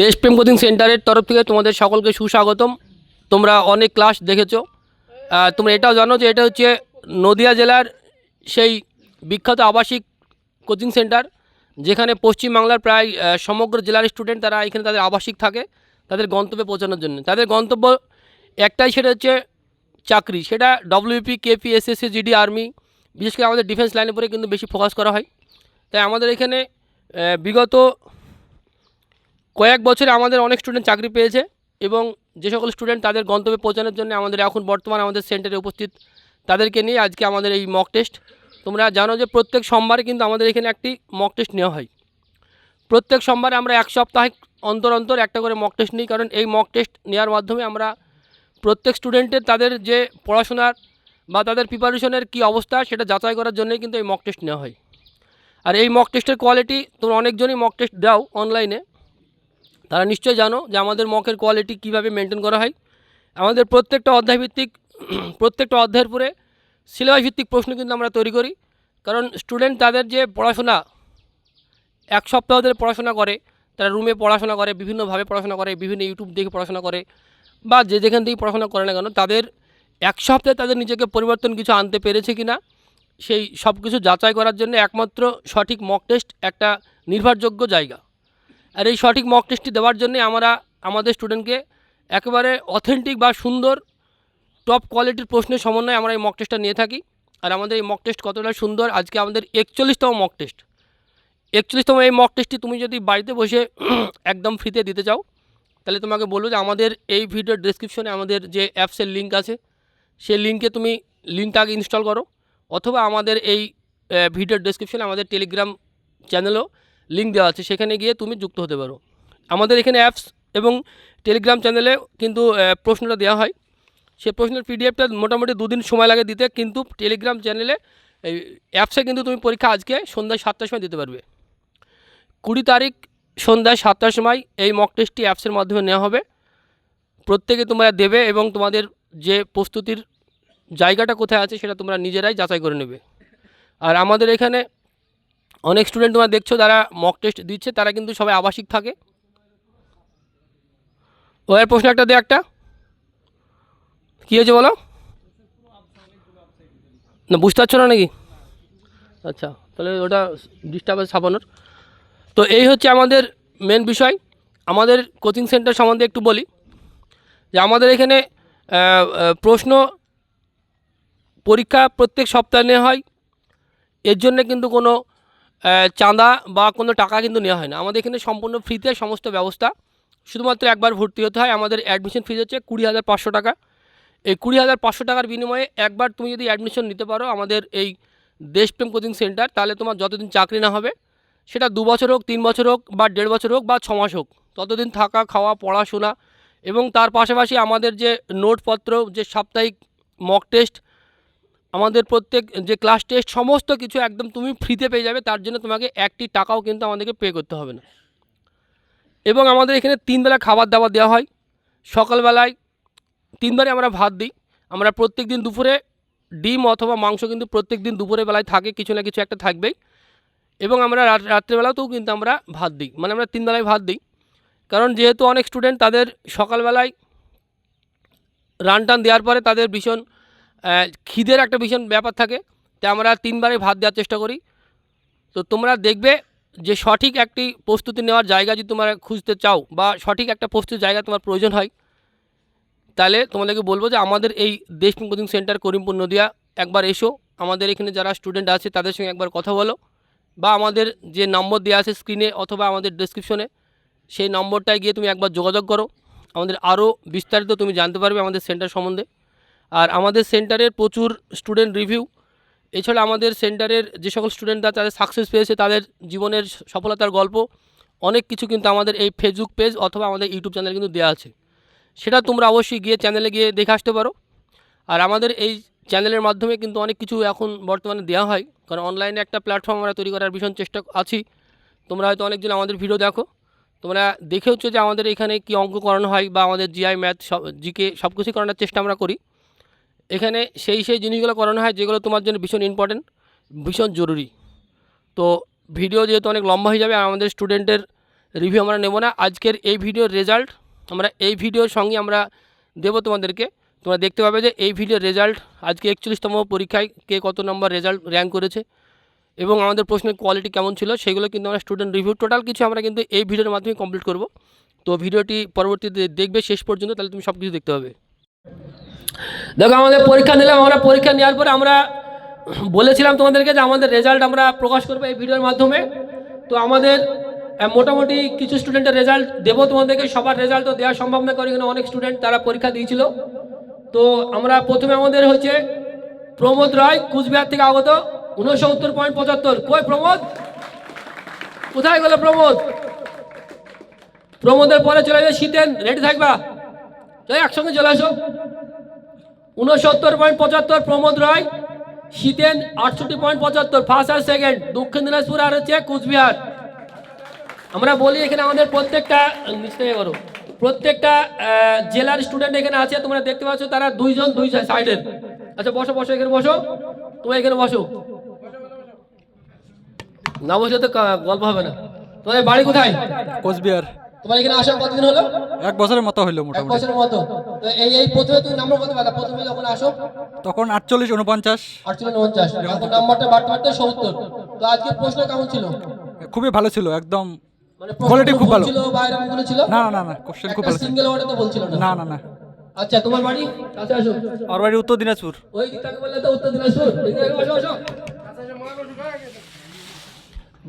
দেশপ্রেম কোচিং সেন্টারের তরফ থেকে তোমাদের সকলকে সুস্বাগতম। তোমরা অনেক ক্লাস দেখেছ। তোমরা এটাও জানো যে এটা হচ্ছে নদিয়া জেলার সেই বিখ্যাত আবাসিক কোচিং সেন্টার, যেখানে পশ্চিমবাংলার প্রায় সমগ্র জেলার স্টুডেন্ট তারা এখানে তাদের আবাসিক থাকে, তাদের গন্তব্যে পৌঁছানোর জন্য। তাদের গন্তব্য একটাই, সেটা হচ্ছে চাকরি। সেটা WP KP SSC GD army বিশেষ করে আমাদের ডিফেন্স লাইনের উপরে কিন্তু বেশি ফোকাস করা হয়। তাই আমাদের এখানে বিগত কয়েক বছরে আমাদের অনেক স্টুডেন্ট চাকরি পেয়েছে এবং যে সকল স্টুডেন্ট তাদের গন্তব্যে পৌঁছানোর জন্য আমাদের এখন বর্তমান আমাদের সেন্টারে উপস্থিত, তাদেরকে নিয়ে আজকে আমাদের এই মক টেস্ট তোমরা জানো যে প্রত্যেক সোমবারে কিন্তু আমাদের এখানে একটি মক টেস্ট নেওয়া হয়। প্রত্যেক সোমবারে আমরা এক সপ্তাহে অন্তর অন্তর একটা করে মক টেস্ট নিই, কারণ এই মক টেস্ট নেওয়ার মাধ্যমে আমরা প্রত্যেক স্টুডেন্টের তাদের যে পড়াশোনার বা তাদের প্রিপারেশনের কী অবস্থা সেটা যাচাই করার জন্যই কিন্তু এই মক টেস্ট নেওয়া হয়। আর এই মক টেস্টের কোয়ালিটি তোমরা অনেকজনই মক টেস্ট দাও অনলাইনে তারা নিশ্চয়ই জানো যে আমাদের মকের কোয়ালিটি কীভাবে মেনটেন করা হয়। আমাদের প্রত্যেকটা অধ্যায়ভিত্তিক, প্রত্যেকটা অধ্যায়ের পরে সিলেবাস ভিত্তিক প্রশ্ন কিন্তু আমরা তৈরি করি। কারণ স্টুডেন্ট তাদের যে পড়াশোনা, এক সপ্তাহ ধরে পড়াশোনা করে, তারা রুমে পড়াশোনা করে, বিভিন্নভাবে পড়াশোনা করে, বিভিন্ন ইউটিউব দেখে পড়াশোনা করে, বা যে যেখান থেকেই পড়াশোনা করে না কেন, তাদের এক সপ্তাহে তাদের নিজেকে পরিবর্তন কিছু আনতে পেরেছে কি না সেই সব কিছু যাচাই করার জন্য একমাত্র সঠিক মক টেস্ট একটা নির্ভরযোগ্য জায়গা। আর এই সঠিক মক টেস্টটি দেওয়ার জন্য আমরা আমাদের স্টুডেন্টকে একেবারে অথেন্টিক বা সুন্দর টপ কোয়ালিটির প্রশ্নের সমন্বয়ে আমরা এই মক টেস্টটা নিয়ে থাকি। আর আমাদের এই মক টেস্ট কতটা সুন্দর, আজকে আমাদের একচল্লিশতম মক টেস্ট একচল্লিশতম এই মক টেস্টটি তুমি যদি বাড়িতে বসে একদম ফ্রিতে দিতে চাও, তাহলে তোমাকে বলব যে আমাদের এই ভিডিওর ডিসক্রিপশনে আমাদের যে অ্যাপসের লিঙ্ক আছে, সেই লিঙ্কে তুমি লিঙ্কটা আগে ইনস্টল করো। অথবা আমাদের এই ভিডিওর ডিসক্রিপশনে আমাদের টেলিগ্রাম চ্যানেলও লিঙ্ক দেওয়া আছে, সেখানে গিয়ে তুমি যুক্ত হতে পারো। আমাদের এখানে অ্যাপস এবং টেলিগ্রাম চ্যানেলে কিন্তু প্রশ্নটা দেওয়া হয়। সে প্রশ্নের পিডিএফটা মোটামুটি দুদিন সময় লাগে দিতে, কিন্তু টেলিগ্রাম চ্যানেলে এই অ্যাপসে কিন্তু তুমি পরীক্ষা আজকে সন্ধ্যায় সাতটার সময় দিতে পারবে। কুড়ি তারিখ সন্ধ্যায় সাতটার সময় এই মক টেস্টটি অ্যাপসের মাধ্যমে নেওয়া হবে। প্রত্যেকে তোমরা দেবে এবং তোমাদের যে প্রস্তুতির জায়গাটা কোথায় আছে সেটা তোমরা নিজেরাই যাচাই করে নেবে। আর আমাদের এখানে অনেক স্টুডেন্ট তোমরা দেখছ যারা মক টেস্ট দিচ্ছে, তারা কিন্তু সবাই আবাসিক থাকে। ও, এর প্রশ্ন একটা দে একটা। কী হয়েছে বলো? না, বুঝতে পারছ না নাকি? আচ্ছা তাহলে ওটা ডিস্টার্বেন্স ছাপানোর। তো এই হচ্ছে আমাদের মেন বিষয়। আমাদের কোচিং সেন্টার সম্বন্ধে একটু বলি। যে আমাদের এখানে প্রশ্ন পরীক্ষা প্রত্যেক সপ্তাহে নেওয়া হয়। এর জন্য কিন্তু কোনো চাঁদা বা কোনো টাকা কিন্তু নেওয়া হয় না। আমাদের এখানে সম্পূর্ণ ফ্রিতে সমস্ত ব্যবস্থা। শুধুমাত্র একবার ভর্তি হতে হয়। আমাদের অ্যাডমিশন ফিজ হচ্ছে কুড়ি হাজার পাঁচশো টাকা। এই কুড়ি হাজার পাঁচশো টাকার বিনিময়ে একবার তুমি যদি অ্যাডমিশন নিতে পারো আমাদের এই দেশপ্রেম কোচিং সেন্টার তাহলে তোমার যতদিন চাকরি না হবে, সেটা দু বছর হোক, তিন বছর হোক বা দেড় বছর হোক বা ছ মাস হোক, ততদিন থাকা, খাওয়া, পড়াশোনা এবং তার পাশাপাশি আমাদের যে নোটপত্র, যে সাপ্তাহিক মক টেস্ট আমাদের প্রত্যেক, যে ক্লাস টেস্ট সমস্ত কিছু একদম তুমি ফ্রিতে পেয়ে যাবে, তার জন্য তোমাকে একটি টাকাও কিন্তু আমাদেরকে পে করতে হবে না। এবং আমাদের এখানে তিন বেলা খাবার দাবার দেওয়া হয়। সকালবেলায় তিনবারে আমরা ভাত দিই। আমরা প্রত্যেক দিন দুপুরে ডিম অথবা মাংস কিন্তু প্রত্যেক দিন দুপুরের বেলায় থাকে, কিছু না কিছু একটা থাকবেই। এবং আমরা রাত রাত্রেবেলাতেও কিন্তু আমরা ভাত দিই। মানে আমরা তিন বেলায় ভাত দিই। কারণ যেহেতু অনেক স্টুডেন্ট তাদের সকালবেলায় রান টান দেওয়ার পরে তাদের ভীষণ খিদের একটা ভীষণ ব্যাপার থাকে তাই আমরা তিনবারে ভাত দেওয়ার চেষ্টা করি। তো তোমরা দেখবে যে সঠিক একটি প্রস্তুতি নেওয়ার জায়গা যদি তোমরা খুঁজতে চাও বা সঠিক একটা প্রস্তুতির জায়গা তোমার প্রয়োজন হয়, তাহলে তোমাদেরকে বলব যে আমাদের এই দেশপ্রেম কোচিং সেন্টার করিমপুর নদিয়া, একবার এসো। আমাদের এখানে যারা স্টুডেন্ট আছে, তাদের সঙ্গে একবার কথা বলো। বা আমাদের যে নম্বর দেওয়া আছে স্ক্রিনে অথবা আমাদের ডেসক্রিপশনে সেই নম্বরটায় গিয়ে তুমি একবার যোগাযোগ করো। আমাদের আরও বিস্তারিত তুমি জানতে পারবে আমাদের সেন্টার সম্বন্ধে। আর আমাদের সেন্টারের প্রচুর স্টুডেন্ট রিভিউ। এছাড়া আমাদের সেন্টারের যে সকল স্টুডেন্টরা তাদের সাকসেস পেয়েছে, তাদের জীবনের সফলতার গল্প, অনেক কিছু কিন্তু আমাদের এই ফেসবুক পেজ অথবা আমাদের ইউটিউব চ্যানেলে কিন্তু দেওয়া আছে। সেটা তোমরা অবশ্যই গিয়ে চ্যানেলে গিয়ে দেখে আসতে পারো। আর আমাদের এই চ্যানেলের মাধ্যমে কিন্তু অনেক কিছু এখন বর্তমানে দেওয়া হয়। কারণ অনলাইনে একটা প্ল্যাটফর্ম আমরা তৈরি করার ভীষণ চেষ্টা আছি। তোমরা হয়তো অনেকজন আমাদের ভিডিও দেখো। তোমরা দেখে হচ্ছে যে আমাদের এখানে কি অঙ্ক করানো হয় বা আমাদের জিআই ম্যাথ সব জিকে সব কিছুই করানোর চেষ্টা আমরা করি। এখানে সেই সেই জিনিসগুলো করানো হয় যেগুলো তোমার জন্য ভীষণ ইম্পর্টেন্ট ভীষণ জরুরি। তো ভিডিও যেহেতু অনেক লম্বা হয়ে যাবে, আমাদের স্টুডেন্টের রিভিউ আমরা নেব না। আজকের এই ভিডিওর রেজাল্ট আমরা এই ভিডিওর সঙ্গে আমরা দেবো তোমাদেরকে। তোমরা দেখতে পাবে যে এই ভিডিওর রেজাল্ট আজকে একচল্লিশতম পরীক্ষায় কে কত নম্বর রেজাল্ট র্যাঙ্ক করেছে এবং আমাদের প্রশ্নের কোয়ালিটি কেমন ছিল, সেগুলো কিন্তু আমরা স্টুডেন্ট রিভিউ টোটাল কিছু আমরা কিন্তু এই ভিডিওর মাধ্যমে কমপ্লিট করব। তো ভিডিওটি পরবর্তীতে দেখবে, শেষ পর্যন্ত তাহলে তুমি সব কিছু দেখতে পাবে। দেখো, আমাদের পরীক্ষা নিলাম, আমরা পরীক্ষা নেওয়ার পরে আমরা বলেছিলাম তোমাদেরকে যে আমাদের রেজাল্ট আমরা প্রকাশ করব এই ভিডিওর মাধ্যমে। তো আমাদের মোটামুটি কিছু স্টুডেন্টের রেজাল্ট দেবো তোমাদেরকে, সবার রেজাল্ট তো দেওয়া সম্ভব না এখানে অনেক স্টুডেন্ট তারা পরীক্ষা দিয়েছিল। তো আমরা প্রথমে আমাদের হচ্ছে প্রমোদ রায়, কুচবিহার থেকে আগত, উনসত্তর পয়েন্ট পঁচাত্তর। কই প্রমোদ? কোথায় গেল প্রমোদ? প্রমোদের পরে চলে যাবে শীতেন রেডি থাকবা? একসঙ্গে চলে আসো। উনসত্তর পয়েন্ট পঁচাত্তর প্রমোদ রায়, শীতেন আটষট্টি পয়েন্ট পঁচাত্তর ফার্স্ট আর সেকেন্ড, দক্ষিণ দিনাজপুর আর হচ্ছে কুচবিহার। আমরা বলি এখানে আমাদের প্রত্যেকটা নিচে করো প্রত্যেকটা জেলার স্টুডেন্ট এখানে আছে, তোমরা দেখতে পাচ্ছ তারা দুইজন দুই সাইডের আচ্ছা বসো বসো, এখানে বসো। তুমি এখানে বসো। না বসলে তো গল্প হবে না। তোমাদের বাড়ি কোথায়? কোচবিহার। তোমার এখানে আসা কতদিন হলো? এক বছরের মতো এক মোটামুটি। বছরের মতো। তো এই এই প্রথমে তুমি নাম্বার কত পেলা? প্রথমে যখন আসো? তখন আটচল্লিশ উনপঞ্চাশ। আটচল্লিশ উনচাশ এখন নাম্বারটা বাড়তে বাড়তে সত্তর। তো আজকে প্রশ্ন কেমন ছিল? খুবই ভালো ছিল একদম মানে Quality খুব ভালো। ছিল বা এরকম কোনো ছিল? না না না কোশ্চেন খুব ভালো সিঙ্গেল ওয়ার্ডে তো বলছিল না। না না না। আচ্ছা তোমার বাড়ি? কাছে আসো। আমার বাড়ি উত্তর দিনাজপুর। ওই তাকে বললে তো উত্তর দিনাজপুর। আসো, আসো।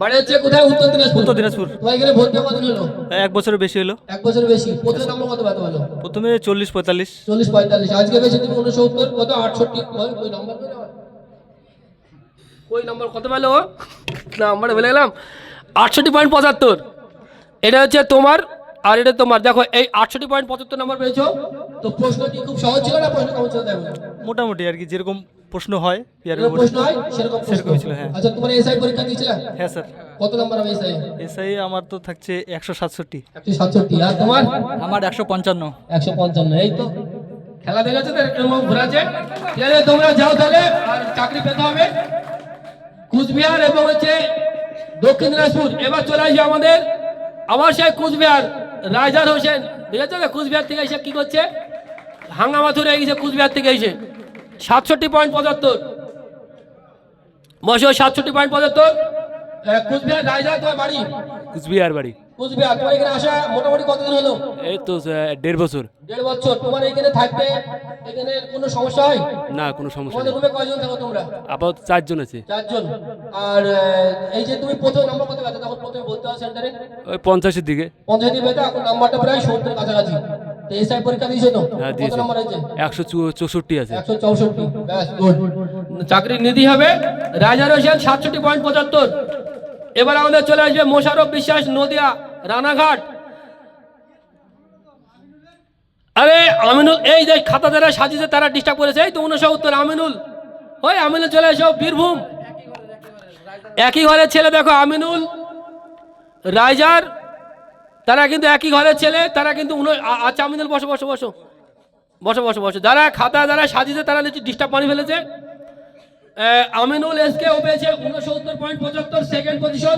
বাড়ি হচ্ছে কোথায়? উত্তর দিনাজপুর। উত্তর দিনাজপুর। তোমার এখানে ভর্তি হওয়া কতদিন হলো? এক বছরের বেশি হলো। এক বছরের বেশি। প্রথমে নম্বর কত পেতে হলো প্রথমে চল্লিশ পঁয়তাল্লিশ। চল্লিশ পঁয়তাল্লিশ। আজকে বেশি তুমি উনসত্তর কত? আটষট্টি। ওই- ওই নম্বর কই নম্বর কত পেল? ও? নাম্বার বলে গেলাম। আটষট্টি পয়েন্ট পঁচাত্তর। এটা হচ্ছে তোমার আর এটা তোমার দেখো এই আটষট্টি পয়েন্ট পঁচাত্তর নম্বর পেয়েছ। তো প্রশ্ন কি খুব সহজ ছিল না? প্রশ্ন কেমন ছিল দেখো। মোটামুটি আর কি যেরকম প্রশ্ন হয় প্রশ্ন হয় সেরকম প্রশ্ন। সেরকমই ছিল, হ্যাঁ। আচ্ছা তোমার এসআই পরীক্ষা দিয়েছিলে? হ্যাঁ স্যার। কত নম্বর হবে এসআই এসআই আমার তো থাকছে একশো সাতষট্টি। একশো সাতষট্টি। আর তোমার? আমার একশো পঞ্চান্ন। একশো পঞ্চান্ন এই তো। খেলা দেখেছ তো? এরকম ঘোরাচ্ছে ঠিক তোমরা যাও তাহলে আর চাকরি পেতে হবে। কুচবিহার এবং হচ্ছে দক্ষিণ দিনাজপুর। এবার চলে আসবে আমাদের আবার সেই কুচবিহার। রাজার হোসেন, দেখেছ কুচবিহার থেকে এসে কি করছে? হাঙ্গামা ধরে গেছে কুচবিহার থেকে এসে। সাতষট্টি পয়েন্ট পঁচাত্তর। মশো সাতষট্টি পয়েন্ট পঁচাত্তর। কুচবিহার রাজা তোমার বাড়ি? কুচবিহার বাড়ি। কুচবিহার তোমার এখানে আসা মোটামুটি কতদিন হলো? এই তো দেড় বছর। দেড় বছর। তোমার এখানে থাকতে এখানে কোনো সমস্যা হয়? না কোনো সমস্যা তোমাদের রুমে কয়জন থাকো তোমরা? আপাতত চারজন আছে। চারজন। আর এই যে তুমি প্রথম নাম্বার কত পেতে তখন প্রথমে বলতে হবে সেন্টারে ওই পঞ্চাশের দিকে। পঞ্চায়েত পেতে এখন নাম্বারটা প্রায় সত্তর কাছাকাছি। এসআই পরীক্ষা দিয়েছ তো? হ্যাঁ দিয়েছে। একশো চু- চৌষট্টি আছে। একশো চৌষট্টি। ব্যাস গুড চাকরি নিধি হবে রাজার হোসেন সাতষট্টি পয়েন্ট পঁচাত্তর। এবার আমাদের চলে আসবে মোশারফ বিশ্বাস, নদিয়া, রানাঘাট। আরে, আমিনুল, এই যে খাতা যারা সাজিয়েছে, তারা ডিস্টার্ব করেছে। এই তো উনসত্তর, আমিনুল। ওই আমিনুল চলে এসো, বীরভূম। একই ঘরের ছেলে, দেখো, আমিনুল। রাইজার, তারা কিন্তু একই ঘরের ছেলে, তারা কিন্তু আচ্ছা আমিনুল, বসো বসো বসো। বসো বসো বসো। যারা খাতা যারা সাজিয়েছে, তারা ডিস্টার্ব পানি ফেলেছে। আমিনুল এসকে ও পেয়েছে উনসত্তর পয়েন্ট পঁচাত্তর সেকেন্ড পজিশন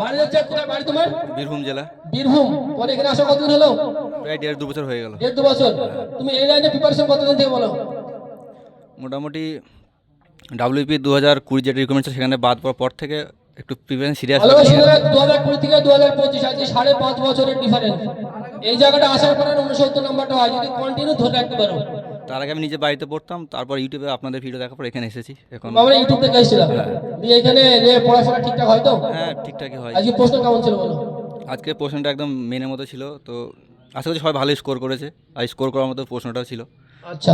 বাড়ি হচ্ছে কোথায়? বাড়ি তোমার? বীরভূম জেলা। বীরভূম। তোমার এখানে আসা কতদিন হলো? প্রায় দেড় দু বছর হয়ে গেল। দেড় দু বছর। তুমি এই লাইনে প্রিপারেশন কতদিন থেকে বলো? মোটামুটি ডাব্লিউপি দু হাজার কুড়ি যেটা রিকমেন্ড সেখানে বাদ পড়ার পর থেকে একটু প্রিপারেশন সিরিয়াস দু হাজার কুড়ি থেকে দু হাজার পঁচিশ আছে সাড়ে পাঁচ বছরের ডিফারেন্স এই জায়গাটা আসার পরে উনসত্তর নাম্বারটা হয়। যদি কন্টিনিউ ধরে রাখতে পারো। তার আগে আমি নিজে বাড়িতে পড়তাম তারপর ইউটিউবে আপনাদের ভিডিও দেখার পর এখানে এসেছি। এখন আমরা ইউটিউব থেকে এসেছিলাম। দিয়ে এখানে যে পড়াশোনা ঠিকঠাক হয় তো? হ্যাঁ ঠিকঠাকই হয়। আজকে প্রশ্ন কেমন ছিল বলো? আজকে প্রশ্নটা একদম মেনের মতো ছিল তো আশা করছি সবাই ভালোই স্কোর করেছে আর স্কোর করার মতো প্রশ্নটাও ছিল। আচ্ছা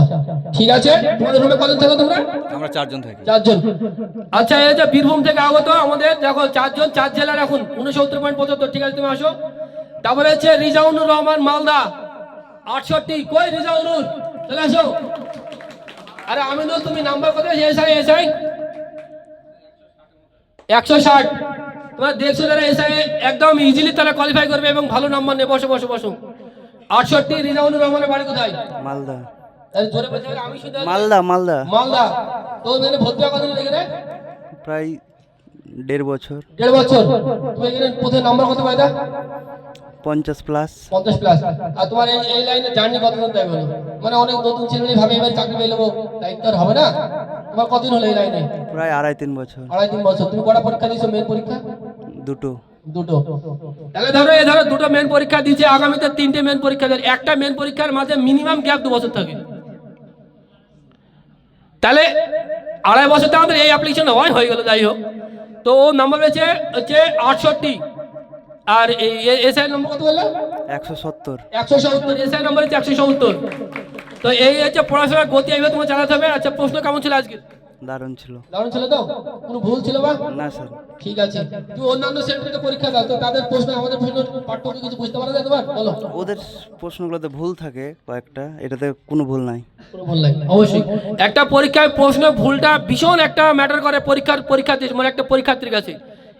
ঠিক আছে। তোমাদের রুমে কজন থাকো তোমরা? আমরা চারজন থাকি। চারজন। আচ্ছা এই যে বীরভূম থেকে আগত আমাদের দেখো চারজন চার জেলার এখন উনসত্তর পয়েন্ট পঁচাত্তর ঠিক আছে তুমি আসো। তারপরে হচ্ছে রিজাউনুর রহমান মালদা আটষট্টি কই রিজাউনুর? চলে আসো। আরে আমিনুল তুমি নাম্বার কত এসআই এসআই। একশো ষাট। তোমার দেখছ যারা এসআই একদম ইজিলি তারা কোয়ালিফাই করবে এবং ভালো নাম্বার নেবে বসো বসো বসো। আটষট্টি রিজাউনুর রহমানের বাড়ি কোথায়? মালদা। মালদা মালদা। মালদা। তো ভর্তি কতদিন লেগে প্রায় দেড় বছর। দেড় বছর। তুমি এখানে প্রথমে নাম্বার কত পাইতা পঞ্চাশ প্লাস পঞ্চাশ প্লাস আর তোমার এই এই লাইনে জার্নি কতদিন তাই বলো? মানে অনেক নতুন ছেলে ভাবে এবার চাকরি পেয়ে নেব। আর হবে না। তোমার কতদিন হলো এই লাইনে প্রায় আড়াই তিন বছর। আড়াই তিন বছর। তুমি কটা পরীক্ষা দিয়েছ মেন পরীক্ষা? দুটো। দুটো। তাহলে ধরো এ ধরো দুটো মেন পরীক্ষা দিয়েছে। আগামীতে তিনটে মেন পরীক্ষা দেবে। একটা মেন পরীক্ষার মাঝে মিনিমাম গ্যাপ দু বছর থাকে। তাহলে আড়াই বছর তো আমাদের এই অ্যাপ্লিকেশন হয় হয়ে গেল যাই হোক। তো ও নাম্বার পেয়েছে হচ্ছে আটষট্টি। আর এসআই নম্বর কত বলল? একশো সত্তর। একশো সত্তর এসআই নম্বর হচ্ছে একশো সত্তর। তো এই হচ্ছে পড়াশোনার গতি এইভাবে তোমার জানাতে হবে। আচ্ছা প্রশ্ন কেমন ছিল আজকে দারুণ ছিল। দারুণ ছিল তো? কোনো ভুল ছিল বা? না স্যার। ঠিক আছে। তুমি অন্যান্য সেন্টারে পরীক্ষা দাও। তো তাদের প্রশ্ন আমাদের প্রশ্ন পাঠ্যকে কিছু বুঝতে পারা যায় তোমার? বলো। ওদের প্রশ্নগুলোতে ভুল থাকে কয়েকটা। এটাতে কোনো ভুল নাই। কোনো ভুল নাই। অবশ্যই। একটা পরীক্ষায় প্রশ্ন ভুলটা ভীষণ একটা ম্যাটার করে পরীক্ষার পরীক্ষার্থী মানে একটা পরীক্ষার্থীর কাছে।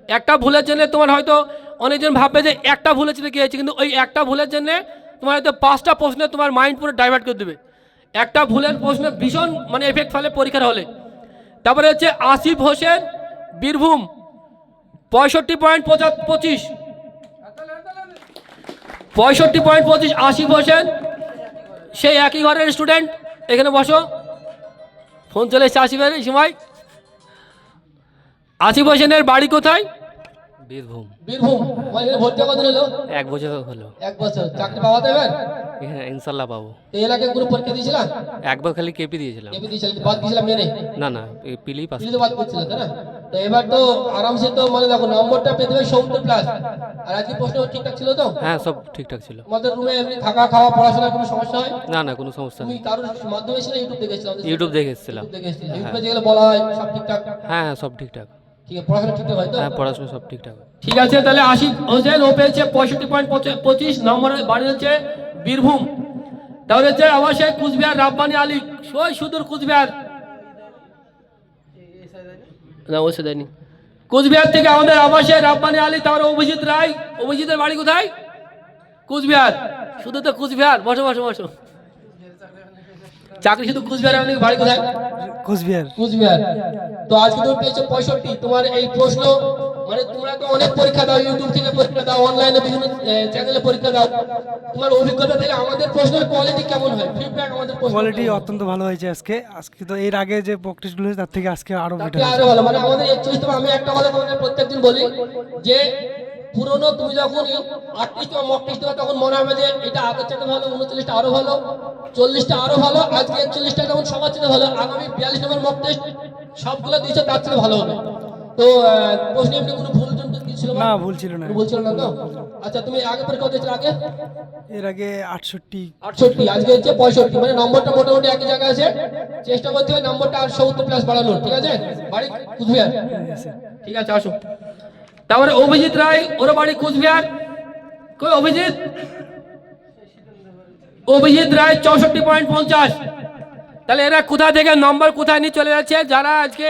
একটা ভুলের জন্য তোমার হয়তো অনেকজন ভাববে যে একটা ভুলের জন্য কি হয়েছে কিন্তু ওই একটা ভুলের জন্য তোমার হয়তো পাঁচটা প্রশ্নে তোমার মাইন্ড পুরো ডাইভার্ট করে দেবে। একটা ভুলের প্রশ্ন ভীষণ মানে এফেক্ট ফেলে পরীক্ষার হলে। তারপরে হচ্ছে আসিফ হোসেন, বীরভূম, পঁয়ষট্টি পয়েন্ট পঁচিশ। পঁয়ষট্টি পয়েন্ট পঁচিশ আসিফ হোসেন, সেই একই ঘরের স্টুডেন্ট এখানে বসো। ফোন চলে এসছে আসিফের, এই সময়। আসিফ হোসেনের বাড়ি কোথায়? বীরভূম। বীরভূম। ভর্তি কদিন হলো এক বছর হলো। এক বছর। চাকরি পাওয়া এবার? এখানে ইনশাল্লাহ পাবো। এই এলাকায় কোনো পরীক্ষা দিয়েছিলাম? একবার খালি কেপি দিয়েছিলাম। কেপি দিয়েছিলাম বাদ দিয়েছিলাম মেনে না না পিলেই পাস। দিলে তো বাদ তাই না? তো এবার তো আরামসে তো মানে দেখো নম্বরটা পেতে হবে সত্তর প্লাস আর আজকে প্রশ্ন ঠিকঠাক ছিল তো? হ্যাঁ সব ঠিকঠাক ছিল। তোমাদের রুমে এমনি থাকা খাওয়া পড়াশোনার কোনো সমস্যা হয়? না না কোনো সমস্যা নেই। কারোর মাধ্যমে ছিল? ইউটিউব দেখে এসেছিলে? আমাদের ইউটিউব দেখে এসেছিলাম। ইউটিউব দেখে ইউটিউবে যেগুলো বলা হয় সব ঠিকঠাক? হ্যাঁ হ্যাঁ সব ঠিকঠাক। ঠিক আছে পড়াশোনা ঠিকঠাক হয় তো? হ্যাঁ পড়াশোনা সব ঠিকঠাক ঠিক আছে তাহলে আশিফ হোসেন ও পেয়েছে পঁয়ষট্টি পয়েন্ট পঁচিশ নম্বরের বাড়ি হচ্ছে বীরভূম। তাহলে হচ্ছে আমার সেই কুচবিহার রাব্বানি আলী সই সুদূর কুচবিহার। না ওসে দেয়নি কুচবিহার থেকে আমাদের আবাসে রাব্বানি আলী তারপরে অভিজিৎ রায়। অভিজিতের বাড়ি কোথায়? কুচবিহার। শুধু তো কুচবিহার। বসো বসো বসো। চাকরি শুধু কুচবিহারে আমাদের বাড়ি কোথায়? কোচবিহার। কুচবিহার। তো আজকে তুমি পেয়েছ পঁয়ষট্টি। তোমার এই প্রশ্ন মানে তোমরা তো অনেক পরীক্ষা দাও ইউটিউব থেকে পরীক্ষা দাও অনলাইনে বিভিন্ন চ্যানেলে পরীক্ষা দাও। তোমার অভিজ্ঞতা থেকে আমাদের প্রশ্নের কোয়ালিটি কেমন হয়? ফিডব্যাক আমাদের কোয়ালিটি অত্যন্ত ভালো হয়েছে আজকে। আজকে তো এর আগে যে প্র্যাকটিসগুলো তার থেকে আজকে আরও বেটার আরও ভালো। মানে আমাদের একচল্লিশতম আমি একটা কথা তোমাদের প্রত্যেকদিন বলি যে পুরনো তুমি যখন আটত্রিশটা মক টেস্ট দেবে তখন মনে হবে যে এটা আগের চাইতে ভালো উনচল্লিশটা আরও ভালো চল্লিশটা আরও ভালো আজকে একচল্লিশটা যেমন সবার চেয়ে ভালো আগামী বিয়াল্লিশ নম্বর মক টেস্ট সবগুলো দিয়েছে তার চেয়ে ভালো হবে। তো প্রশ্নে এমনি কোনো ভুল ছিল? না ভুল ছিল না। ভুল ছিল না তো? আচ্ছা তুমি আগে পরীক্ষা দিয়েছিলে আগে? এর আগে আটষট্টি। আটষট্টি আজকে হচ্ছে পঁয়ষট্টি মানে নম্বরটা মোটামুটি একই জায়গায় আছে। চেষ্টা করতে হবে নম্বরটা আর সত্তর প্লাস বাড়ানোর ঠিক আছে? বাড়ি কুচবিহার? ঠিক আছে আসো। তারপরে অভিজিৎ রায় ওর বাড়ি কুচবিহার। কই অভিজিৎ? অভিজিৎ রায়, চৌষট্টি পয়েন্ট পঞ্চাশ। তাহলে এরা কোথা থেকে নম্বর কোথায় নিয়ে চলে যাচ্ছে? যারা আজকে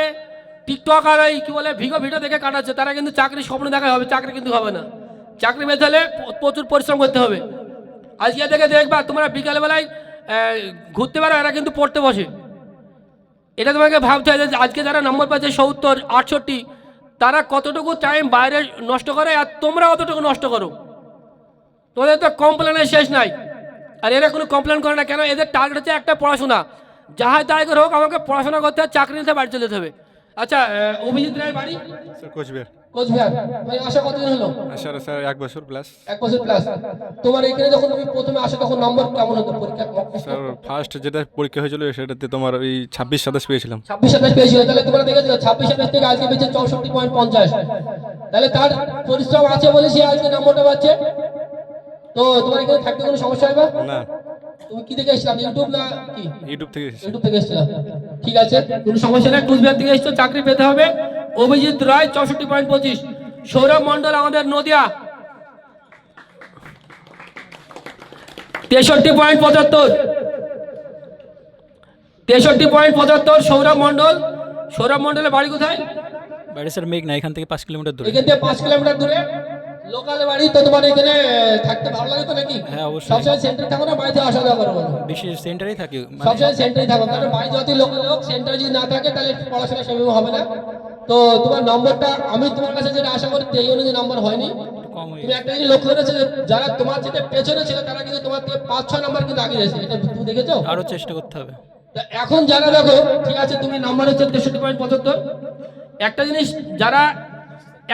টিকটক আর এই কি বলে ভিগো ভিডিও দেখে কাটাচ্ছে, তারা কিন্তু চাকরি স্বপ্ন দেখা হবে, চাকরি কিন্তু হবে না। চাকরি পেতে হলে প্রচুর পরিশ্রম করতে হবে। আজকে থেকে দেখবা তোমরা বিকালবেলায় ঘুরতে পারো এরা কিন্তু পড়তে বসে। এটা তোমাকে ভাবতে হবে যে আজকে যারা নম্বর পাচ্ছে সত্তর, আটষট্টি তারা কতটুকু টাইম বাইরে নষ্ট করে আর তোমরা অতটুকু নষ্ট করো। তোমাদের তো কমপ্লেনের শেষ নাই। আর এরা কোনো কমপ্লেন করে না, কেন? এদের টার্গেট হচ্ছে একটা পড়াশোনা। যাহাই তাই করে হোক আমাকে পড়াশোনা করতে হবে, চাকরি নিতে বাড়ি চলে যেতে হবে। আচ্ছা অভিজিৎ রায়ের বাড়ি? কোচবিহার। কোচবিহার মানে আসা কতদিন হলো? স্যার স্যার এক বছর প্লাস এক বছর প্লাস তোমার এখানে যখন তুমি প্রথমে আসো তখন নম্বর কেমন হতো পরীক্ষা স্যার ফার্স্ট যেটা পরীক্ষা হয়েছিল সেটাতে তোমার ওই ছাব্বিশ সাতাশ পেয়েছিলাম। ছাব্বিশ সাতাশ পেয়েছিল। তাহলে তোমরা দেখেছ ছাব্বিশ সাতাশ থেকে আজকে পেয়েছে চৌষট্টি পয়েন্ট পঞ্চাশ। তাহলে তার পরিশ্রম আছে বলে সে আজকে নম্বরটা পাচ্ছে। তো তোমার এখানে থাকতে কোনো সমস্যা হবে? না। তুমি কি দেখে এসেছিলাম ইউটিউব না কি? ইউটিউব থেকে ইউটিউব থেকে এসেছিলাম। ঠিক আছে কোনো সমস্যা নেই কুচবিহার থেকে এসছো চাকরি পেতে হবে। অভিজিৎ রায় চৌষট্টি পয়েন্ট পঁচিশ। সৌরভ মন্ডল আমাদের নদিয়া। তেষট্টি পয়েন্ট পঁচাত্তর। তেষট্টি পয়েন্ট পঁচাত্তর সৌরভ মন্ডল সৌরভ মন্ডলের বাড়ি কোথায়? বাড়ি স্যার মেঘ না এখান থেকে পাঁচ কিলোমিটার দূরে। এখান থেকে পাঁচ কিলোমিটার দূরে। লোকাল বাড়ি তো তোমার এখানে থাকতে ভালো লাগে তো নাকি? হ্যাঁ, অবশ্যই। সবসময় সেন্টারে থাকো না বাড়িতে আসা যাওয়া করো বলো? বেশি সেন্টারেই থাকি। মানে সবসময় সেন্টারে থাকো কারণ বাড়ি যদি লোকাল হোক সেন্টারে যদি না থাকে তাহলে পড়াশোনা সেভাবে হবে না। তো তোমার নম্বরটা আমি তোমার কাছে যেটা আশা করি এই অনুযায়ী নাম্বার হয়নি। তুমি একটা জিনিস লক্ষ্য করেছ যারা তোমার যেটা পেছনে ছিল তারা কিন্তু তোমার থেকে পাঁচ ছয় নম্বর কিন্তু আগে গেছে। এটা তুমি দেখেছ? আরও চেষ্টা করতে হবে। এখন যারা দেখো ঠিক আছে তুমি নম্বর হচ্ছে তেষট্টি পয়েন্ট পঁচাত্তর। একটা জিনিস যারা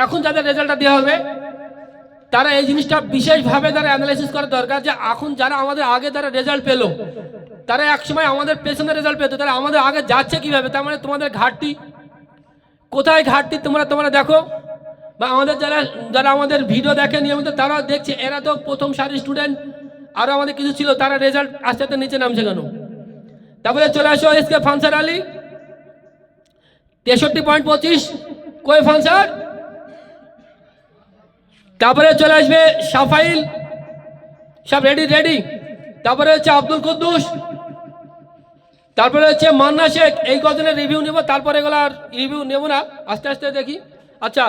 এখন যাদের রেজাল্টটা দেওয়া হবে তারা এই জিনিসটা বিশেষভাবে তারা অ্যানালাইসিস করা দরকার যে এখন যারা আমাদের আগে তারা রেজাল্ট পেল তারা একসময় আমাদের পেছনে রেজাল্ট পেতো তারা আমাদের আগে যাচ্ছে কীভাবে? তার মানে তোমাদের ঘাটতি কোথায় ঘাটতি তোমরা তোমরা দেখো? বা আমাদের যারা যারা আমাদের ভিডিও দেখে নিয়মিত তারা দেখছে। এরা তো প্রথম সারি স্টুডেন্ট আরও আমাদের কিছু ছিল, তারা রেজাল্ট আস্তে আস্তে নিচে নামছে কেন? তারপরে চলে আসো এসকে ফানসার আলী। তেষট্টি পয়েন্ট পঁচিশ। কই ফানসার? তারপরে চলে আসবে সাফাইল। সব রেডি রেডি তারপরে হচ্ছে আব্দুল কুদ্দুস। তারপরে হচ্ছে মান্না শেখ, এই কজনের রিভিউ নেব, তারপরে এগুলো আর রিভিউ নেব না, আস্তে আস্তে দেখি। আচ্ছা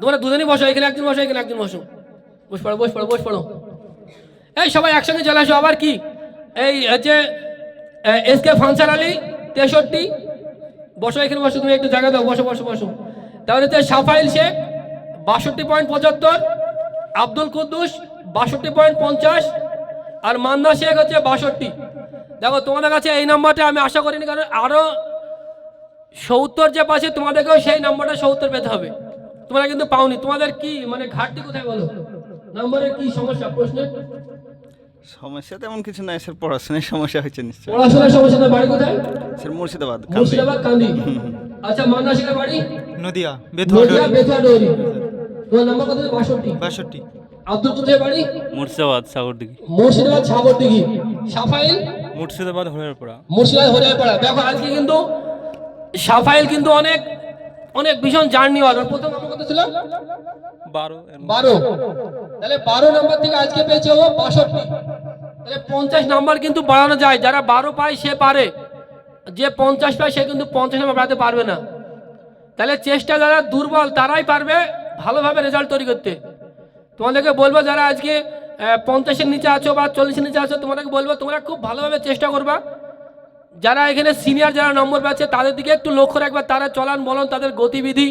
তোমরা দুজনই বসো, এখানে একজন বসো, এখানে একজন বসো। বস পড়ো বস পড়ো বস পড়ো। এই সবাই একসঙ্গে চলে আসো, আবার কি? এই হচ্ছে এস কে ফানসার আলী, তেষট্টি। বসো, এখানে বসো, তুমি একটু জায়গা দাও, বসো বসো বসো। তাহলে হচ্ছে সাফাইল শেখ, বাষট্টি পয়েন্ট পঁচাত্তর। আব্দুল কুদ্দুস, বাষট্টি পয়েন্ট পঞ্চাশ। আর মান্না শেখ হচ্ছে বাষট্টি। দেখো তোমাদের কাছে এই নাম্বারটা আমি আশা করিনি কারণ আরও সত্তর যে পাশে তোমাদেরকেও সেই নাম্বারটা সত্তর পেতে হবে। তোমরা কিন্তু পাওনি। তোমাদের কি মানে ঘাটতি কোথায় বলো? নাম্বারের কি সমস্যা প্রশ্নের সমস্যা তেমন কিছু নাই স্যার পড়াশোনার সমস্যা হয়েছে নিশ্চয় পড়াশোনার সমস্যা তোমার বাড়ি কোথায়? স্যার মুর্শিদাবাদ মুর্শিদাবাদ কান্দি। আচ্ছা মান্না বাড়ি? নদিয়া নদিয়া বেতুয়া ডোরি। তোমার নাম্বার কত বাষট্টি। বাষট্টি। আব্দুল কুদ্দুসের বাড়ি? মুর্শিদাবাদ সাগরদিঘি। মুর্শিদাবাদ সাগরদিঘি। সাফাইল? মুর্শিদাবাদ হরিয়ারপাড়া মুর্শিদাবাদ হরিয়ারপাড়া দেখো আজকে কিন্তু সাফাইল কিন্তু অনেক অনেক ভীষণ জার্নি হল প্রথম নাম্বার কত ছিল? বারো বারো। তাহলে বারো নাম্বার থেকে আজকে পেয়েছে ও বাষট্টি। তাহলে পঞ্চাশ নাম্বার কিন্তু বাড়ানো যায়। যারা বারো পায় সে পারে। যে পঞ্চাশ পায় সে কিন্তু পঞ্চাশ নাম্বার বাড়াতে পারবে না। তাহলে চেষ্টা যারা দুর্বল তারাই পারবে ভালোভাবে রেজাল্ট তৈরি করতে। তোমাদেরকে বলব যারা আজকে পঞ্চাশের নিচে আছো বা চল্লিশের নিচে আছো, তোমাদেরকে বলব, তোমরা খুব ভালোভাবে চেষ্টা করবা। যারা এখানে সিনিয়র যারা নম্বর পাচ্ছে, তাদের দিকে একটু লক্ষ্য রাখবা, তারা চলান বলন, তাদের গতিবিধি,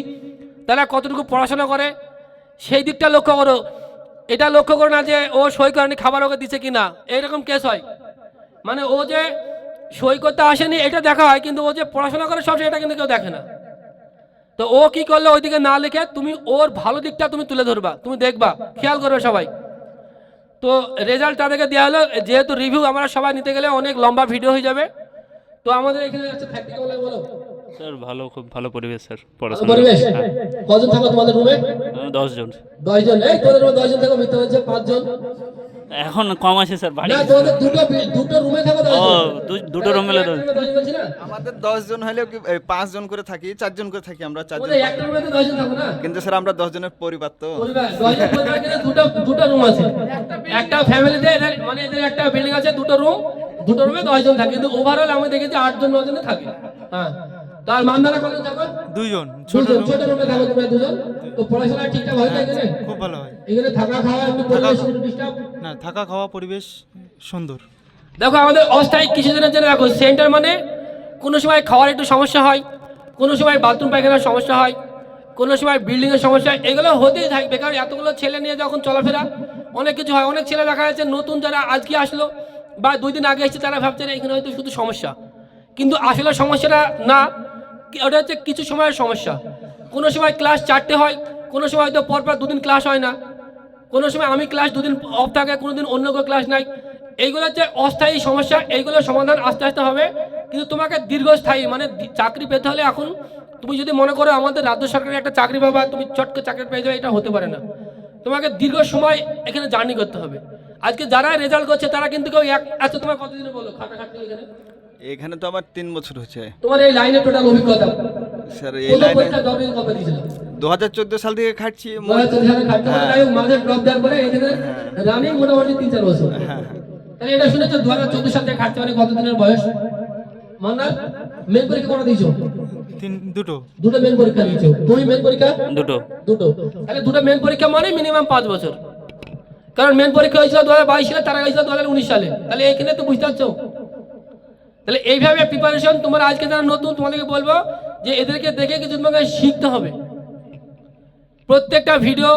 তারা কতটুকু পড়াশোনা করে, সেই দিকটা লক্ষ্য করো। এটা লক্ষ্য করো না যে, ও সই করেনি, খাবার ওকে দিচ্ছে কিনা। এইরকম কেস হয়। মানে ও যে সই করতে আসেনি, এটা দেখা হয়, কিন্তু ও যে পড়াশোনা করে সব এটা কিন্তু কেউ দেখে না। তো ও কি করল, ওইদিকে না লিখে তুমি ওর ভালো দিকটা তুমি তুলে ধরবা, তুমি দেখবা, খেয়াল করবে সবাই। তো রেজাল্ট তাদেরকে দেওয়া হলো যেহেতু রিভিউ আমরা সবাই নিতে গেলে অনেক লম্বা ভিডিও হয়ে যাবে। তো আমাদের এখানে বলো? স্যার ভালো খুব ভালো পরিবেশ স্যার পড়াশোনা পরিবেশ? কজন থাকো তোমাদের রুমে দশজন। জন এই তোদের রুমে দশজন থাকো মিথ্যা হচ্ছে পাঁচজন। এখন কম আছে স্যার বাড়ি না তোমাদের দুটো দুটো রুমে থাকো ও দুটো রুম বলছি আমাদের দশ জন হলেও কি এই, পাঁচ জন করে থাকি চারজন করে থাকি আমরা চারজন তোমাদের একটা রুমে তো দশজন থাকো না? কিন্তু স্যার আমরা দশ জনের পরিবার তো। পরিবার দশজন পরিবার কিন্তু দুটো দুটো রুম আছে। একটা ফ্যামিলিতে মানে এদের একটা বিল্ডিং আছে দুটো রুম দুটো রুমে দশজন থাকে। কিন্তু ওভারঅল আমি দেখেছি আটজন নজনে থাকে। হ্যাঁ। তার মানদারা কজন থাকো দুইজন ছোট ছোট রুমে। থাকো তোমরা দুজন। তো পড়াশোনা ঠিকঠাক হয় তো এখানে? খুব ভালো হয়। এখানে থাকা খাওয়া একটু পরিবেশ ডিস্টার্ব না থাকা খাওয়া পরিবেশ সুন্দর। দেখো আমাদের অস্থায়ী কিছুদিনের জন্য দেখো সেন্টার মানে কোনো সময় খাওয়ার একটু সমস্যা হয় কোনো সময় বাথরুম পায়খানার সমস্যা হয় কোনো সময় বিল্ডিংয়ের সমস্যা হয়। এগুলো হতেই থাকবে কারণ এতগুলো ছেলে নিয়ে যখন চলাফেরা অনেক কিছু হয়। অনেক ছেলে দেখা যাচ্ছে নতুন যারা আজকে আসলো বা দুই দিন আগে এসেছে তারা ভাবছে এখানে হয়তো শুধু সমস্যা। কিন্তু আসলে সমস্যাটা না। ওটা হচ্ছে কিছু সময়ের সমস্যা। কোনো সময় ক্লাস চারটে হয়, কোনো সময় হয়তো পরপর দুদিন ক্লাস হয় না। কোনো সময় আমি ক্লাস দুদিন অফ থাকে কোনো দিন অন্য কোনো ক্লাস নাই। এইগুলো হচ্ছে অস্থায়ী সমস্যা, এইগুলোর সমাধান আস্তে আস্তে হবে। কিন্তু তোমাকে দীর্ঘস্থায়ী মানে চাকরি পেতে হলে এখন তুমি যদি মনে করো আমাদের রাজ্য সরকারের একটা চাকরি পাবা, তুমি চটকে চাকরি পেয়ে যাবে, এটা হতে পারে না। তোমাকে দীর্ঘ সময় এখানে জার্নি করতে হবে। আজকে যারা রেজাল্ট করছে, তারা কিন্তু কেউ এক আচ্ছা তোমার কতদিনে বলো? খাটাখাটি এখানে? এখানে তো আমার তিন বছর হয়েছে। তোমার এই লাইনের টোটাল অভিজ্ঞতা? স্যার এই লাইনে দু হাজার চোদ্দ সাল থেকে খাটছি মনে হোক, মাঝে ড্রপ দেওয়ার পরে রানিং মোটামুটি তিন চার বছর। তাহলে এটা শুনেছো দু হাজার চোদ্দ সাল থেকে খাটতে মানে কত দিনের বয়স? মান্নার মেন পরীক্ষা কটা দিয়েছ? তিন দুটো। দুটো মেন পরীক্ষা দিয়েছ। তুমি মেন পরীক্ষা? দুটো। দুটো। তাহলে দুটো মেন পরীক্ষা মানে মিনিমাম পাঁচ বছর। কারণ মেন পরীক্ষা হয়েছিল দু হাজার বাইশ সালে তারা হয়েছিল দু হাজার উনিশ সালে। তাহলে এখানে তো বুঝতে পারছ তাহলে এইভাবে প্রিপারেশন তোমরা আজকে যারা নতুন, তোমাদেরকে বলব যে এদেরকে দেখে কিছু তোমাকে শিখতে হবে। প্রত্যেকটা ভিডিও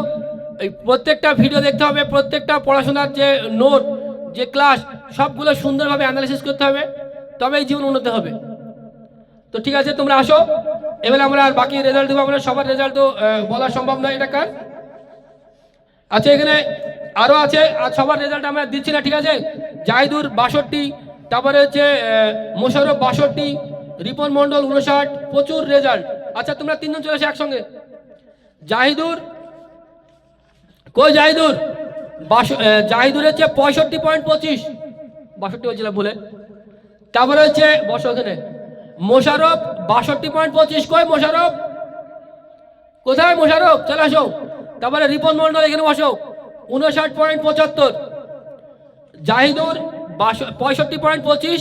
প্রত্যেকটা ভিডিও দেখতে হবে, প্রত্যেকটা পড়াশোনার যে নোট যে ক্লাস সবগুলো সুন্দরভাবে অ্যানালিসিস করতে হবে, তবেই জীবন উন্নতি হবে। তো ঠিক আছে, তোমরা আসো। এবারে আমরা আর বাকি রেজাল্ট দেবো, আমরা সবার রেজাল্ট তো বলা সম্ভব নয় এটা কার। আচ্ছা এখানে আরও আছে, আর সবার রেজাল্ট আমরা দিচ্ছি না, ঠিক আছে? জাহিদুর বাষট্টি তারপরে হচ্ছে মোশারফ বাষট্টি, রিপন মণ্ডল উনষাট, প্রচুর রেজাল্ট আচ্ছা তোমরা তিনজন চলে আসো একসঙ্গে। জাহিদুর, কই জাহিদুর? জাহিদুর হচ্ছে পঁয়ষট্টি পয়েন্ট পঁচিশ। বাষট্টি হচ্ছিল বলে তারপরে হচ্ছে, বসো ওখানে মোশারফ বাষট্টি পয়েন্ট পঁচিশ, কই মোশারফ কোথায় মোশারফ চলে আসো। তারপরে রিপন মন্ডল এখানে বসো। উনষাট পয়েন্ট পঁচাত্তর। জাহিদুর পঁয়ষট্টি পয়েন্ট পঁচিশ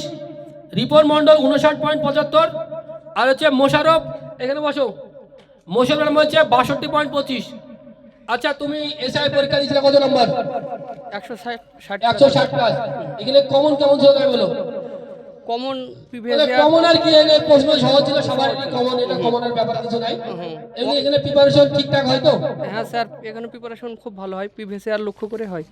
রিপন মন্ডল উনষাট পয়েন্ট পঁচাত্তর আর হচ্ছে মোশারফ এখানে বসো মোশারফ নাম্বার হচ্ছে বাষট্টি পয়েন্ট পঁচিশ। আচ্ছা তুমি এসআই পরীক্ষা দিয়েছিলে কত নম্বর? একশো ষাট একশো ষাট প্লাস এখানে কমন কেমন ছিল বলো? কমন প্রিভিয়াস মানে কমন আর কি এখানে প্রশ্ন সহজ ছিল সবার কমন এটা কমনের ব্যাপার কিছু নাই। এমনি এখানে প্রিপারেশন ঠিকঠাক হয় তো? হ্যাঁ স্যার এখানে প্রিপারেশন খুব ভালো হয় প্রিভিয়াস ইয়ার লক্ষ্য করে হয়।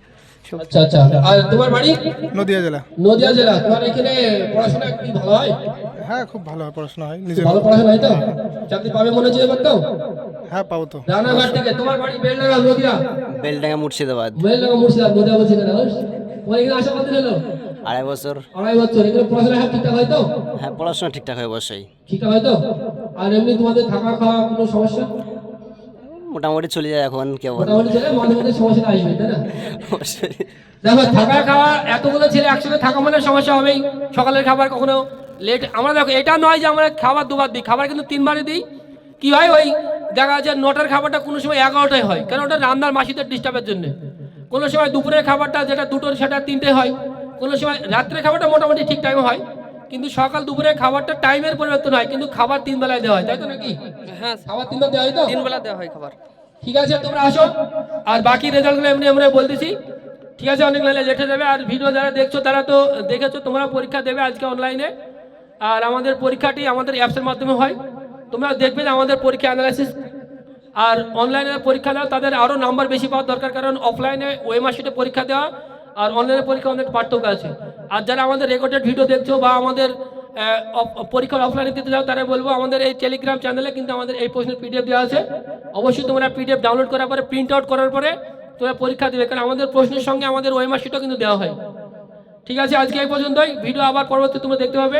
আচ্ছা আচ্ছা। আর তোমার বাড়ি? নদিয়া জেলা। নদিয়া জেলা। তোমার এখানে পড়াশোনা কি ভালো হয়? হ্যাঁ খুব ভালো পড়াশোনা হয় ভালো পড়াশোনা হয় তো? চাকরি পাবে মনে হচ্ছে এবার তো? হ্যাঁ পাবো তো। রানাঘাট থেকে। তোমার বাড়ি বেলডাঙ্গা নদিয়া? বেলডাঙ্গা মুর্শিদাবাদ। বেলডাঙ্গা মুর্শিদাবাদ নদিয়া বলছে কেন? তোমার এখানে আসা হলো আড়াই বছর। আড়াই বছর পড়াশোনা ঠিকঠাক হয় তো? হ্যাঁ পড়াশোনা ঠিকঠাক হয় অবশ্যই। ঠিকঠাক হয় তো? আর এমনি তোমাদের থাকা খাওয়া কোনো সমস্যা? মোটামুটি চলে যায় এখন কেউ মোটামুটি ছেলে মাঝে মাঝে সমস্যা আসবে তাই না? অবশ্যই। দেখো থাকা খাওয়া এতগুলো ছেলে একসাথে থাকা মানে সমস্যা হবেই। সকালের খাবার কখনো লেট আমরা দেখো এটা নয় যে আমরা খাবার দুবার দিই খাবার কিন্তু তিনবারই দিই। কি হয় ওই দেখা যাচ্ছে নটার খাবারটা কোনো সময় এগারোটায় হয় কারণ ওটা রান্নার মাসিদের ডিস্টার্বের জন্য। কোনো সময় দুপুরের খাবারটা যেটা দুটোর সেটা তিনটে হয়। কোনো সময় রাত্রে খাবারটা মোটামুটি ঠিক টাইমে হয় কিন্তু সকাল দুপুরে খাবারটা টাইমের পরিবর্তন হয় কিন্তু খাবার তিন বেলায় দেওয়া হয় তাই তো নাকি? হ্যাঁ খাবার তিনবার দেওয়া হয় তো? তিন বেলা দেওয়া হয় খাবার। ঠিক আছে তোমরা আসো। আর বাকি রেজাল্টগুলো এমনি আমরা বলতেছি। ঠিক আছে অনেক নাহলে লেট যাবে আর ভিডিও যারা দেখছ তারা তো দেখেছ তোমরা পরীক্ষা দেবে আজকে অনলাইনে আর আমাদের পরীক্ষাটি আমাদের অ্যাপসের মাধ্যমে হয়। তোমরা দেখবে যে আমাদের পরীক্ষা অ্যানালাইসিস আর অনলাইনে পরীক্ষা দেওয়া তাদের আরও নাম্বার বেশি পাওয়ার দরকার কারণ অফলাইনে ওয়েমার্কশিটে পরীক্ষা দেওয়া আর অনলাইনে পরীক্ষা অনেক পার্থক্য আছে। আর যারা আমাদের রেকর্ডেড ভিডিও দেখছ বা আমাদের পরীক্ষা অফলাইনে দিতে যাও তারা বলব আমাদের এই টেলিগ্রাম চ্যানেলে কিন্তু আমাদের এই প্রশ্নের পিডিএফ দেওয়া আছে। অবশ্যই তোমরা পিডিএফ ডাউনলোড করার পরে প্রিন্ট আউট করার পরে তোমরা পরীক্ষা দেবে, কারণ আমাদের প্রশ্নের সঙ্গে আমাদের ওয়েমার্কশিটও কিন্তু দেওয়া হয়। ঠিক আছে, আজকে এই পর্যন্তই। ভিডিও আবার পরবর্তী তোমরা দেখতে পাবে।